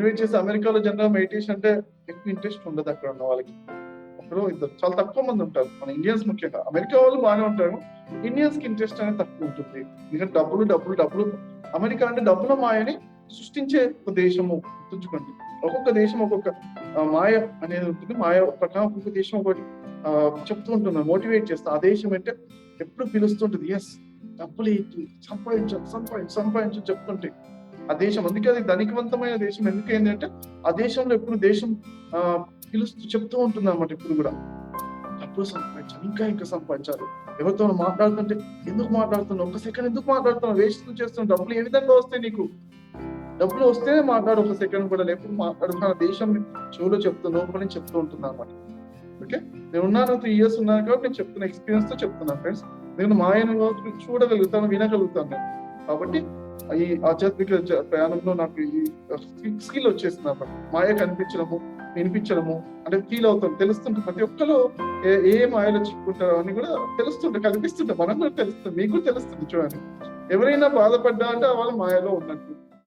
Motivate చేసి అమెరికాలో general meditation అంటే ఎక్కువ ఇంట్రెస్ట్ ఉండదు అక్కడ ఉన్న వాళ్ళకి. ఒకరు ఇద్దరు చాలా తక్కువ మంది ఉంటారు. మన ఇండియన్స్ ముఖ్యంగా. అమెరికా వాళ్ళు బాగానే ఉంటారు. ఇండియన్స్కి ఇంట్రెస్ట్ అనేది తక్కువ ఉంటుంది. ఎందుకంటే డబ్బులు డబ్బులు డబ్బులు. అమెరికా అంటే డబ్బుల మాయని సృష్టించే ఒక దేశము గుర్తుంచుకోండి. ఒక్కొక్క దేశం ఒక్కొక్క మాయ అనేది ఉంటుంది. మాయ ప్రకారం ఒక్కొక్క దేశం ఒకటి చెప్తూ ఉంటుంది. మోటివేట్ చేస్తా. ఆ దేశం అంటే ఎప్పుడు పిలుస్తుంటుంది? ఎస్ డబ్బులు సంపాదించు సంపాదించు సంపాదించు చెప్తుంటే. ఆ దేశం. అందుకే అది ధనికవంతమైన దేశం. ఎందుకు ఏంటంటే ఆ దేశంలో ఎప్పుడు దేశం పిలుస్తూ చెప్తూ ఉంటుంది అనమాట ఇప్పుడు కూడా. డబ్బులు సంపాదించాలి ఇంకా ఇంకా సంపాదించాలి. ఎవరితో మాట్లాడుతుంటే ఎందుకు మాట్లాడుతున్నావు? ఒక సెకండ్ ఎందుకు మాట్లాడుతున్నావు? వేస్ట్ చేస్తున్నావు. డబ్బులు ఏ విధంగా వస్తాయి నీకు? డబ్బులు వస్తేనే మాట్లాడు ఒక సెకండ్ కూడా లేకపోతే మాట్లాడుతున్న దేశం చెవులో చెప్తూ లోపల చెప్తూ ఉంటుంది అనమాట ఓకే? నేను ఉన్నాను త్రీ ఇయర్స్ ఉన్నాను కాబట్టి నేను చెప్తున్న ఎక్స్పీరియన్స్తో చెప్తున్నాను ఫ్రెండ్స్. నేను మాయను చూడగలుగుతాను వినగలుగుతాను కాబట్టి ఈ ఆధ్యాత్మిక ప్రయాణంలో నాకు ఈ స్కిల్ వచ్చేసింది అన్నమాట. మాయ కనిపించడము వినిపించడము అంటే ఫీల్ అవుతాం తెలుస్తుంటే ప్రతి ఒక్కరు ఏ ఏ మాయలో చిక్కుంటారో అని కూడా తెలుస్తుంటే కనిపిస్తుంటే మనం కూడా తెలుస్తుంది మీకు కూడా తెలుస్తుంది చూడండి. ఎవరైనా బాధపడ్డా అంటే వాళ్ళ మాయలో ఉన్నట్టు.